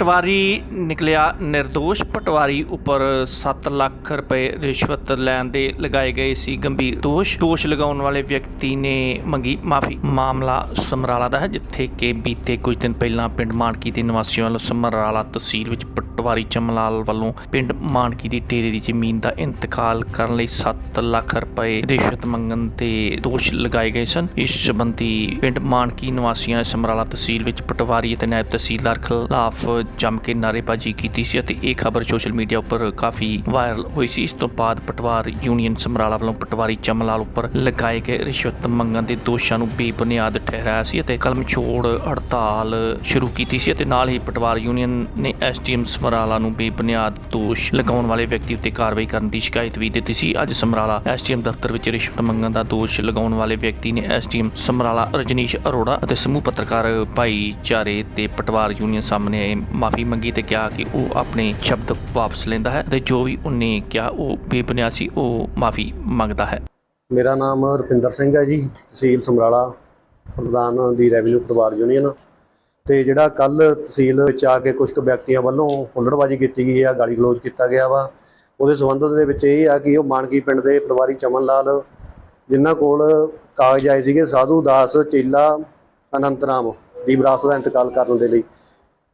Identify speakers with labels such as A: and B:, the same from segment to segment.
A: ਪਟਵਾਰੀ ਨਿਕਲਿਆ ਨਿਰਦੋਸ਼। ਪਟਵਾਰੀ ਉੱਪਰ 7 ਲੱਖ ਰੁਪਏ ਰਿਸ਼ਵਤ ਲੈਣ ਦੇ ਲਗਾਏ ਗਏ ਸੀ ਗੰਭੀਰ ਦੋਸ਼। ਦੋਸ਼ ਲਗਾਉਣ ਵਾਲੇ ਵਿਅਕਤੀ ਨੇ ਮੰਗੀ ਮਾਫੀ। ਮਾਮਲਾ ਸਮਰਾਲਾ ਦਾ ਹੈ, ਜਿੱਥੇ ਕਿ ਬੀਤੇ ਕੁਝ ਦਿਨ ਪਹਿਲਾਂ ਪਿੰਡ ਮਾਨਕੀ ਦੇ ਨਿਵਾਸੀਆਂ ਵੱਲੋਂ ਸਮਰਾਲਾ ਤਹਿਸੀਲ ਵਿੱਚ ਪਟਵਾਰੀ ਚਮਲਾਲ ਵੱਲੋਂ ਪਿੰਡ ਮਾਨਕੀ ਦੀ ਡੇਰੇ ਦੀ ਜ਼ਮੀਨ ਦਾ ਇੰਤਕਾਲ ਕਰਨ ਲਈ 7 ਲੱਖ ਰੁਪਏ ਰਿਸ਼ਵਤ ਮੰਗਣ ਦੇ ਦੋਸ਼ ਲਗਾਏ ਗਏ ਸਨ। ਇਸ ਸੰਬੰਧੀ ਪਿੰਡ ਮਾਨਕੀ ਨਿਵਾਸੀਆਂ ਸਮਰਾਲਾ ਤਹਿਸੀਲ ਵਿੱਚ ਪਟਵਾਰੀ ਅਤੇ ਨਾਇਬ ਤਹਿਸੀਲਦਾਰ ਖਿਲਾਫ ਜੰਮ ਕੇ ਨਾਅਰੇਬਾਜ਼ੀ ਕੀਤੀ ਸੀ ਅਤੇ ਇਹ ਖਬਰ ਸੋਸ਼ਲ ਮੀਡੀਆ ਉੱਪਰ ਕਾਫੀ ਵਾਇਰਲ ਹੋਈ ਸੀ। ਇਸ ਤੋਂ ਬਾਅਦ ਪਟਵਾਰ ਯੂਨੀਅਨ ਸਮਰਾਲਾ ਵੱਲੋਂ ਪਟਵਾਰੀ ਚਮਲਾਲ ਉੱਪਰ ਲਗਾਏ ਗਏ ਰਿਸ਼ਵਤ ਮੰਗਣ ਦੇ ਦੋਸ਼ਾਂ ਨੂੰ ਬੇਬੁਨਿਆਦ ਠਹਿਰਾਇਆ ਸੀ ਅਤੇ ਕਲਮ ਛੋੜ ਹੜਤਾਲ ਸ਼ੁਰੂ ਕੀਤੀ ਸੀ ਅਤੇ ਨਾਲ ਹੀ ਪਟਵਾਰ ਯੂਨੀਅਨ ਨੇ ਐਸਟੀਐਮ ਸਮਰਾਲਾ ਨੂੰ ਬੇਬੁਨਿਆਦ ਦੋਸ਼ ਲਗਾਉਣ ਵਾਲੇ ਵਿਅਕਤੀ ਉੱਤੇ ਕਾਰਵਾਈ ਕਰਨ ਦੀ ਸ਼ਿਕਾਇਤ ਵੀ ਦਿੱਤੀ ਸੀ। ਅੱਜ ਸਮਰਾਲਾ ਐਸਟੀਐਮ ਦਫ਼ਤਰ ਵਿੱਚ ਰਿਸ਼ਵਤ ਮੰਗਣ ਦਾ ਦੋਸ਼ ਲਗਾਉਣ ਵਾਲੇ ਵਿਅਕਤੀ ਨੇ ਐਸਟੀਐਮ ਸਮਰਾਲਾ ਰਜਨੀਸ਼ ਅਰੋੜਾ ਅਤੇ ਸਮੂਹ ਪੱਤਰਕਾਰ ਭਾਈਚਾਰੇ ਤੇ ਪਟਵਾਰ ਯੂਨੀਅਨ ਸਾਹਮਣੇ ਮਾਫੀ ਮੰਗੀ ਤੇ ਕਿਹਾ ਕਿ ਉਹ ਆਪਣੇ ਸ਼ਬਦ ਵਾਪਸ ਲੈਂਦਾ ਹੈ ਤੇ ਜੋ ਵੀ ਉਹਨੇ ਕਿਹਾ ਉਹ ਬੇਬੁਨਿਆਦ ਸੀ, ਉਹ ਮਾਫੀ ਮੰਗਦਾ ਹੈ।
B: ਮੇਰਾ ਨਾਮ ਰੁਪਿੰਦਰ ਸਿੰਘ ਹੈ ਜੀ, ਤਹਿਸੀਲ ਸਮਰਾਲਾ, ਪ੍ਰਧਾਨ ਦੀ ਰੈਵਨਿਊ ਪਰਿਵਾਰ ਯੂਨੀਅਨ। ਤੇ ਜਿਹੜਾ ਕੱਲ ਤਹਿਸੀਲ ਵਿੱਚ ਆ ਕੇ ਕੁਝ ਕੁ ਵਿਅਕਤੀਆਂ ਵੱਲੋਂ ਹੁੱਲੜਬਾਜ਼ੀ ਕੀਤੀ ਗਈ ਆ, ਗਾਲੀ ਗਲੋਚ ਕੀਤਾ ਗਿਆ ਵਾ। ਉਹਦੇ ਸੰਬੰਧ ਦੇ ਵਿੱਚ ਇਹ ਆ ਕਿ ਉਹ ਮਾਨਕੀ ਪਿੰਡ ਦੇ ਪਟਵਾਰੀ ਚਮਨ ਲਾਲ, ਜਿਨ੍ਹਾਂ ਕੋਲ ਕਾਗਜ਼ ਆਏ ਸੀਗੇ, ਸਾਧੂ ਦਾਸ, ਚੇਲਾ, ਅਨੰਤ ਰਾਮ ਦੀ ਵਿਰਾਸਤ ਦਾ ਇੰਤਕਾਲ ਕਰਨ ਦੇ ਲਈ।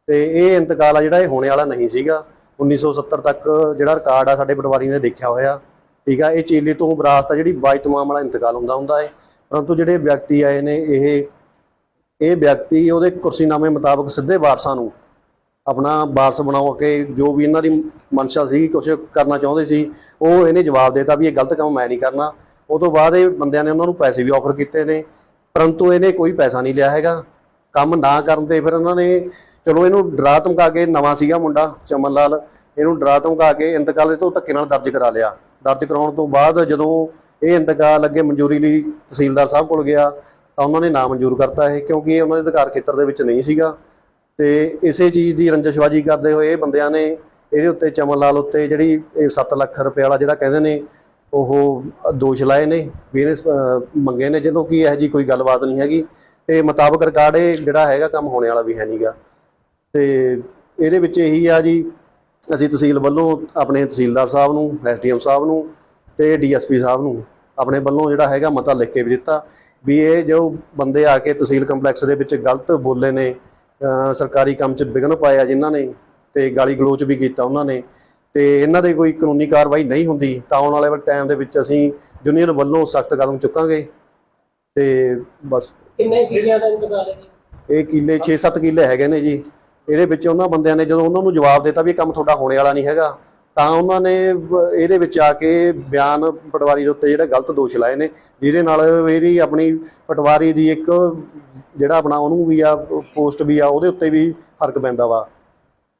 B: ਤੇ ਇਹ ਇੰਤਕਾਲ ਆ ਜਿਹੜਾ ਇਹ ਹੋਣੇ ਵਾਲਾ ਨਹੀਂ ਸੀਗਾ। 1970 ਤੱਕ ਜਿਹੜਾ ਰਿਕਾਰਡ ਆ ਸਾਡੇ ਪਟਵਾਰੀ ਨੇ ਦੇਖਿਆ ਹੋਇਆ। ਠੀਕ ਆ, ਇਹ ਚੇਲੇ ਤੋਂ ਵਿਰਾਸਤ ਆ ਜਿਹੜੀ ਬਾਈ ਤਮਾਮ ਵਾਲਾ ਇੰਤਕਾਲ ਹੁੰਦਾ ਹੁੰਦਾ ਹੈ। ਪਰੰਤੂ ਜਿਹੜੇ ਵਿਅਕਤੀ ਆਏ ਨੇ, ਇਹ ਇਹ ਵਿਅਕਤੀ ਉਹਦੇ ਕੁਰਸੀਨਾਮੇ ਮੁਤਾਬਕ ਸਿੱਧੇ ਵਾਰਸਾਂ ਨੂੰ ਆਪਣਾ ਵਾਰਸ ਬਣਾਓ ਕੇ ਜੋ ਵੀ ਇਹਨਾਂ ਦੀ ਮਨਸ਼ਾ ਸੀ ਕੁਝ ਕਰਨਾ ਚਾਹੁੰਦੇ ਸੀ, ਉਹ ਇਹਨੇ ਜਵਾਬ ਦਿੱਤਾ ਵੀ ਇਹ ਗਲਤ ਕੰਮ ਮੈਂ ਨਹੀਂ ਕਰਨਾ। ਉਹ ਤੋਂ ਬਾਅਦ ਇਹ ਬੰਦਿਆਂ ਨੇ ਉਹਨਾਂ ਨੂੰ ਪੈਸੇ ਵੀ ਆਫਰ ਕੀਤੇ ਨੇ, ਪਰੰਤੂ ਇਹਨੇ ਕੋਈ ਪੈਸਾ ਨਹੀਂ ਲਿਆ ਹੈਗਾ। ਕੰਮ ਨਾ ਕਰਨ ਤੇ ਫਿਰ ਉਹਨਾਂ ਨੇ, ਚਲੋ ਇਹਨੂੰ ਡਰਾ ਧਮਕਾ ਕੇ ਨਵਾਂ ਸੀਗਾ ਮੁੰਡਾ, ਚਮਨ ਲਾਲ, ਇਹਨੂੰ ਡਰਾ ਧਮਕਾ ਕੇ ਇੰਤਕਾਲ ਤੋਂ ਧੱਕੇ ਨਾਲ ਦਰਜ ਕਰਾ ਲਿਆ। ਦਰਜ ਕਰਾਉਣ ਤੋਂ ਬਾਅਦ ਜਦੋਂ ਇਹ ਇੰਤਕਾਲ ਅੱਗੇ ਮਨਜ਼ੂਰੀ ਲਈ ਤਹਿਸੀਲਦਾਰ ਸਾਹਿਬ ਕੋਲ ਗਿਆ ਤਾਂ ਉਹਨਾਂ ਨੇ ਨਾ ਮਨਜ਼ੂਰ ਕਰਤਾ ਇਹ, ਕਿਉਂਕਿ ਇਹ ਉਹਨਾਂ ਦੇ ਅਧਿਕਾਰ ਖੇਤਰ ਦੇ ਵਿੱਚ ਨਹੀਂ ਸੀਗਾ। ਤੇ ਇਸੇ ਚੀਜ਼ ਦੀ ਰੰਜਸ਼ਬਾਜੀ ਕਰਦੇ ਹੋਏ ਇਹ ਬੰਦਿਆਂ ਨੇ ਇਹਦੇ ਉੱਤੇ ਚਮਨ ਲਾਲ ਉੱਤੇ ਜਿਹੜੀ ਇਹ 7 ਲੱਖ ਰੁਪਏ ਵਾਲਾ ਜਿਹੜਾ ਕਹਿੰਦੇ ਨੇ, ਉਹ ਦੋਸ਼ ਲਾਏ ਨੇ, ਵੀ ਇਹਨੇ ਮੰਗੇ ਨੇ, ਜਦੋਂ ਕਿ ਇਹੋ ਜੀ ਕੋਈ ਗੱਲਬਾਤ ਨਹੀਂ ਹੈਗੀ। ਤੇ ਮੁਤਾਬਕ ਰਿਕਾਰਡ ਇਹ ਜਿਹੜਾ ਹੈਗਾ ਕੰਮ ਹੋਣੇ ਵਾਲਾ ਵੀ ਹੈ ਨਹੀਂਗਾ ਤੇ ਇਹਦੇ ਵਿੱਚ ਇਹੀ ਆ ਜੀ, ਅਸੀਂ ਤਹਿਸੀਲ ਵੱਲੋਂ ਆਪਣੇ ਤਹਿਸੀਲਦਾਰ ਸਾਹਿਬ ਨੂੰ, ਐਸਡੀਐਮ ਸਾਹਿਬ ਨੂੰ ਤੇ ਡੀਐਸਪੀ ਸਾਹਿਬ ਨੂੰ ਆਪਣੇ ਵੱਲੋਂ ਜਿਹੜਾ ਹੈਗਾ ਮਤਾ ਲਿਖ ਕੇ ਵੀ ਦਿੱਤਾ। ਵੀ ਇਹ ਜੋ ਬੰਦੇ ਆ ਕੇ ਤਹਿਸੀਲ ਕੰਪਲੈਕਸ ਦੇ ਵਿੱਚ ਗਲਤ ਬੋਲੇ ਨੇ ਸਰਕਾਰੀ ਕੰਮ 'ਚ ਵਿਘਨ ਪਾਇਆ ਜਿਨ੍ਹਾਂ ਨੇ ਤੇ ਗਾਲੀ ਗਲੋਚ ਵੀ ਕੀਤਾ ਉਹਨਾਂ ਨੇ ਤੇ ਇਹਨਾਂ ਦੇ ਕੋਈ ਕਾਨੂੰਨੀ ਕਾਰਵਾਈ ਨਹੀਂ ਹੁੰਦੀ ਤਾਂ ਆਉਣ ਵਾਲੇ ਟਾਈਮ ਦੇ ਵਿੱਚ ਅਸੀਂ ਯੂਨੀਅਨ ਵੱਲੋਂ ਸਖਤ ਕਦਮ ਚੁੱਕਾਂਗੇ ਤੇ ਬਸ।
C: ਕਿੰਨੇ ਕਿਲਿਆਂ ਦਾ ਇੰਤਕਾਲ ਹੈ ਜੀ?
B: ਇਹ ਕਿੱਲੇ 6-7 ਕਿੱਲੇ ਹੈਗੇ ਨੇ ਜੀ ਇਹਦੇ ਵਿੱਚ ਉਹਨਾਂ ਬੰਦਿਆਂ ਨੇ ਜਦੋਂ ਉਹਨਾਂ ਨੂੰ ਜਵਾਬ ਦਿੱਤਾ ਵੀ ਇਹ ਕੰਮ ਤੁਹਾਡਾ ਹੋਣੇ ਵਾਲਾ ਨਹੀਂ ਹੈਗਾ ਤਾਂ ਉਹਨਾਂ ਨੇ ਇਹਦੇ ਵਿੱਚ ਆ ਕੇ ਬਿਆਨ ਪਟਵਾਰੀ ਦੇ ਉੱਤੇ ਜਿਹੜੇ ਗਲਤ ਦੋਸ਼ ਲਾਏ ਨੇ ਜਿਹਦੇ ਨਾਲ ਇਹਦੀ ਆਪਣੀ ਪਟਵਾਰੀ ਦੀ ਇੱਕ ਜਿਹੜਾ ਆਪਣਾ ਉਹਨੂੰ ਵੀ ਆ ਪੋਸਟ ਵੀ ਆ ਉਹਦੇ ਉੱਤੇ ਵੀ ਫ਼ਰਕ ਪੈਂਦਾ ਵਾ।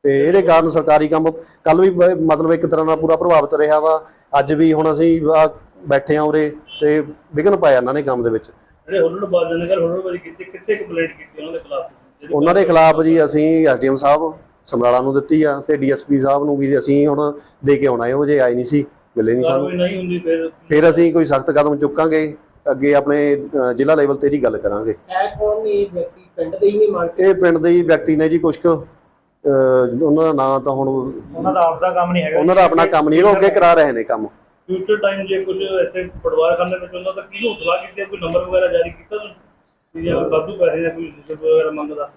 B: ਤੇ ਇਹਦੇ ਕਾਰਨ ਸਰਕਾਰੀ ਕੰਮ ਕੱਲ ਵੀ ਮਤਲਬ ਇੱਕ ਤਰ੍ਹਾਂ ਨਾਲ ਪੂਰਾ ਪ੍ਰਭਾਵਿਤ ਰਿਹਾ ਵਾ। ਅੱਜ ਵੀ ਹੁਣ ਅਸੀਂ ਬੈਠੇ ਆ ਉਰੇ ਤੇ ਵਿਘਨ ਪਾਇਆ ਇਹਨਾਂ ਨੇ ਕੰਮ ਦੇ ਵਿੱਚ।
D: ਜਿਹੜੇ ਹੁਲੜ ਬਾਜ਼ਾਂ ਨੇ ਗੱਲ ਹੁਲੜਬਾਜ਼ੀ ਕੀਤੀ ਕਿੱਥੇ ਕੰਪਲੇਂਟ ਕੀਤੀ ਉਹਨਾਂ ਦੇ ਖਿਲਾਫ?
B: ਉਹਨਾਂ ਦੇ ਖਿਲਾਫ ਜੀ ਅਸੀਂ ਐਸਡੀਐਮ ਸਾਹਿਬ ਸਮਰਾਲਾ ਨੂੰ ਦਿੱਤੀ ਆ ਤੇ ਡੀਐਸਪੀ ਸਾਹਿਬ ਨੂੰ ਵੀ ਅਸੀਂ ਹੁਣ ਦੇ ਕੇ ਆਉਣਾ ਹੈ ਉਹ ਜੇ ਆਏ ਨਹੀਂ ਸੀ ਮਿਲੇ ਨਹੀਂ ਸਾਨੂੰ।
D: ਨਹੀਂ ਹੁੰਦੀ ਫਿਰ।
B: ਫਿਰ ਅਸੀਂ ਕੋਈ ਸਖਤ ਕਦਮ ਚੁੱਕਾਂਗੇ ਅੱਗੇ ਆਪਣੇ ਜ਼ਿਲ੍ਹਾ ਲੈਵਲ ਤੇ ਇਹਦੀ ਗੱਲ ਕਰਾਂਗੇ।
C: ਇਹ ਕੌਣ ਨੇ? ਇਹ ਵਿਅਕਤੀ ਪਿੰਡ ਦੇ ਹੀ ਨਹੀਂ ਮੰਗਦੇ
B: ਇਹ ਪਿੰਡ ਦੇ ਹੀ ਵਿਅਕਤੀ ਨੇ ਜੀ ਕੁਛ ਕੁ। ਉਹਨਾਂ ਦਾ ਨਾਂ ਤਾਂ ਹੁਣ
E: ਉਹਨਾਂ ਦਾ ਆਪਦਾ ਕੰਮ ਨਹੀਂ ਹੈਗਾ।
B: ਉਹਨਾਂ ਦਾ ਆਪਣਾ ਕੰਮ ਨਹੀਂ ਹੈਗਾ ਉਹ ਅੱਗੇ ਕਰਾ ਰਹੇ ਨੇ ਕੰਮ।
D: ਫਿਊਚਰ ਟਾਈਮ ਜੇ ਕੁਝ ਇੱਥੇ ਪਟਵਾਰਖਾਨੇ ਵਿੱਚ ਹੁੰਦਾ ਤਾਂ ਕਿਹਨੂੰ ਇਤਲਾਹ ਕੀਤੀ? ਕੋਈ ਨੰਬਰ ਵਗੈਰਾ ਜਾਰੀ ਕੀਤਾ ਤੁਸੀਂ? ਜੇ ਵਾਧੂ ਪੈਸੇ ਜਾਂ ਕੋਈ ਰਿਸ਼ਵਤ ਵਗੈਰਾ ਮੰਗਦਾ?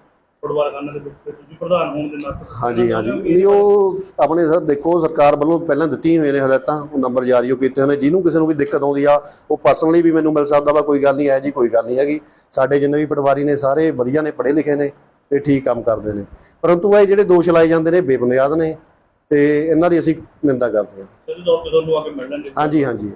D: ਪਟਵਾਰਖਾਨੇ ਦੇ ਵਿੱਚ ਤੁਸੀਂ ਪ੍ਰਧਾਨ ਹੋਣ ਦੇ ਨਾਤੇ
B: ਹਾਂਜੀ ਹਾਂਜੀ। ਨਹੀਂ ਉਹ ਆਪਣੇ ਸਰ ਦੇਖੋ ਸਰਕਾਰ ਵੱਲੋਂ ਪਹਿਲਾਂ ਦਿੱਤੀਆਂ ਹੋਈਆਂ ਨੇ ਹਦਾਇਤਾਂ ਉਹ ਨੰਬਰ ਜਾਰੀ ਕੀਤੇ ਨੇ। ਜਿਹਨੂੰ ਕਿਸੇ ਨੂੰ ਵੀ ਦਿੱਕਤ ਆਉਂਦੀ ਆ ਉਹ ਪਰਸਨਲੀ ਵੀ ਮੈਨੂੰ ਮਿਲ ਸਕਦਾ ਵਾ ਕੋਈ ਗੱਲ ਨਹੀਂ ਹੈ ਜੀ ਕੋਈ ਗੱਲ ਨਹੀਂ ਹੈਗੀ। ਸਾਡੇ ਜਿੰਨੇ ਵੀ ਪਟਵਾਰੀ ਨੇ ਸਾਰੇ ਵਧੀਆ ਨੇ ਪੜ੍ਹੇ ਲਿਖੇ ਨੇ ਤੇ ਠੀਕ ਕੰਮ ਕਰਦੇ ਨੇ। ਪਰੰਤੂ ਇਹ ਜਿਹੜੇ ਦੋਸ਼ ਲਾਏ ਜਾਂਦੇ ਨੇ ਬੇਬੁਨਿਆਦ ਨੇ ਤੇ ਇਹਨਾਂ ਦੀ ਅਸੀਂ ਨਿੰਦਾ ਕਰਦੇ ਹਾਂ। ਹਾਂਜੀ ਹਾਂਜੀ।